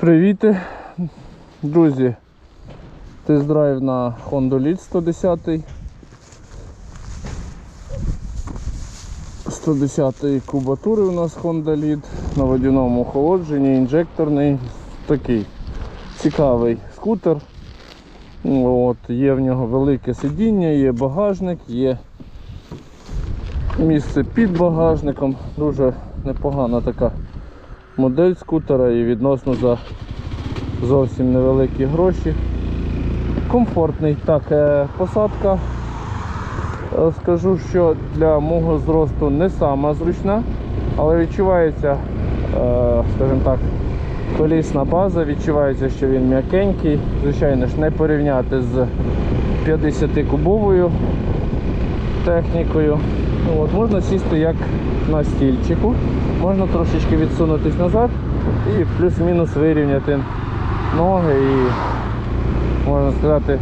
Привіт, друзі. Тест-драйв на Honda Lead 110. 110 кубатури у нас Honda Lead на водяному охолодженні, інжекторний. Такий цікавий скутер. От, є в нього велике сидіння, є багажник, є місце під багажником. Дуже непогана така модель скутера і відносно за зовсім невеликі гроші. Комфортний. Так, е, посадка. е, Скажу, що для мого зросту не сама зручна, але відчувається, е, скажімо так, колісна база, відчувається, що він м'якенький. Звичайно ж, не порівняти з 50-кубовою технікою. От, можна сісти як на стільчику, можна трошечки відсунутись назад і плюс-мінус вирівняти ноги і можна сказати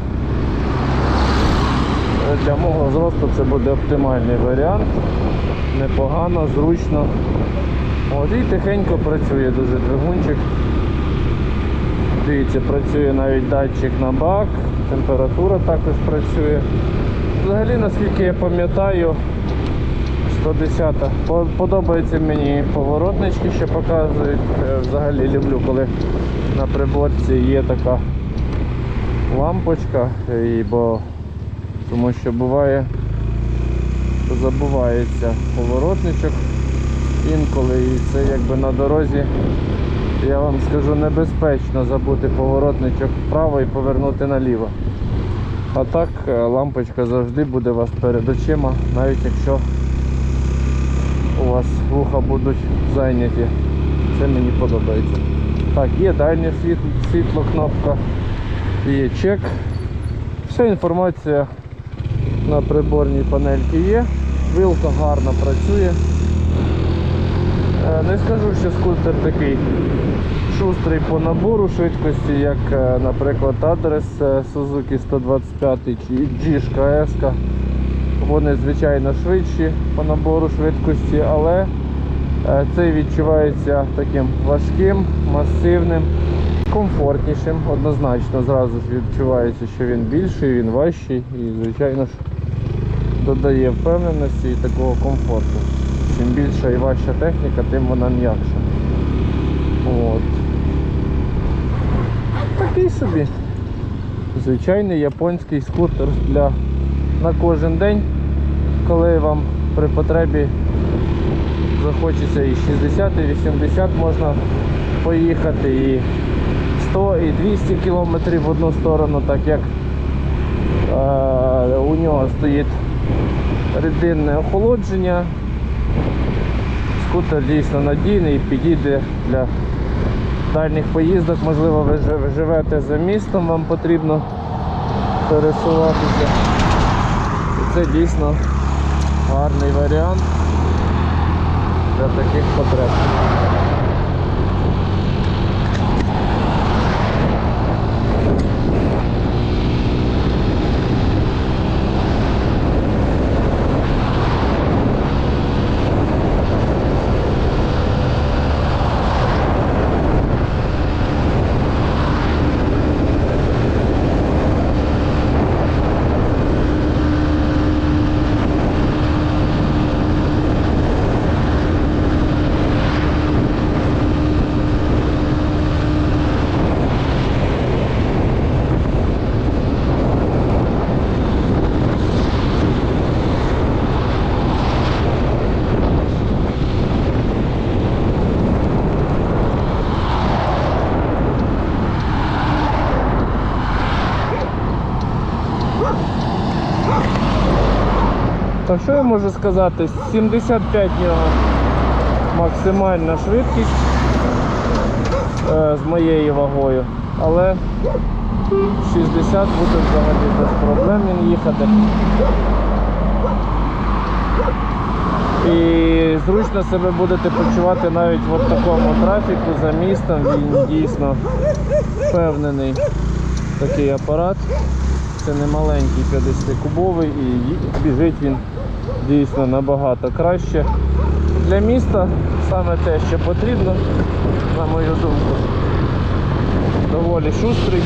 для мого зросту це буде оптимальний варіант. Непогано, зручно. От, і тихенько працює дуже двигунчик. Дивіться, працює навіть датчик на бак, температура також працює. Взагалі, наскільки я пам'ятаю, 110 По- Подобаються мені поворотнички, що показують. Е, Взагалі люблю, коли на приборці є така лампочка, і бо тому що буває, забувається поворотничок інколи і це якби на дорозі, я вам скажу, небезпечно забути поворотничок вправо і повернути наліво. А так е, лампочка завжди буде у вас перед очима, навіть якщо у вас вуха будуть зайняті. Це мені подобається. Так, є дальнє світло, світло кнопка, є чек. Вся інформація на приборній панельці є. Вилка гарно працює. Е, Не скажу, що скутер такий шустрий по набору швидкості, як, е, наприклад, адрес е, Suzuki 125 чи G-шка S. Вони звичайно швидші по набору швидкості, але е, цей відчувається таким важким, масивним, комфортнішим. Однозначно зразу ж відчувається, що він більший, він важчий і, звичайно ж, додає впевненості і такого комфорту. Чим більша і важча техніка, тим вона м'якша. От. Такий собі. Звичайний японський скутер для на кожен день, коли вам при потребі захочеться і 60, і 80 можна поїхати, і 100, і 200 кілометрів в одну сторону, так як е, у нього стоїть рідинне охолодження. Скутер дійсно надійний і підійде для дальніх поїздок. Можливо, ви живете за містом, вам потрібно пересуватися. І це дійсно гарний варіант для таких потреб. Так що я можу сказати? 75 в нього максимальна швидкість е, з моєю вагою, але 60 буде взагалі без проблем він їхати. І зручно себе будете почувати навіть в от такому трафіку за містом. Він дійсно впевнений такий апарат. Це не маленький 50-кубовий і біжить він дійсно набагато краще. Для міста саме те, що потрібно, на мою думку. доволі шустрий.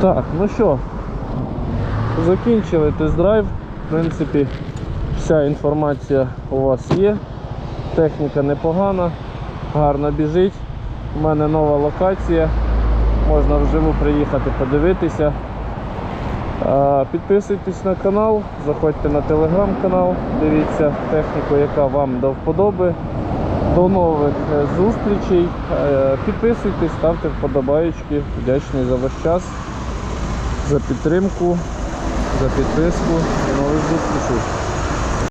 Так, ну що, закінчили тест-драйв. В принципі, вся інформація у вас є. Техніка непогана, гарно біжить. У мене нова локація. Можна вживу приїхати подивитися. Підписуйтесь на канал, заходьте на телеграм-канал, дивіться техніку, яка вам до вподоби. До нових е, зустрічей. Е, Підписуйтесь, ставте вподобаєчки. Вдячний за ваш час, за підтримку, за підписку. До нових зустрічей.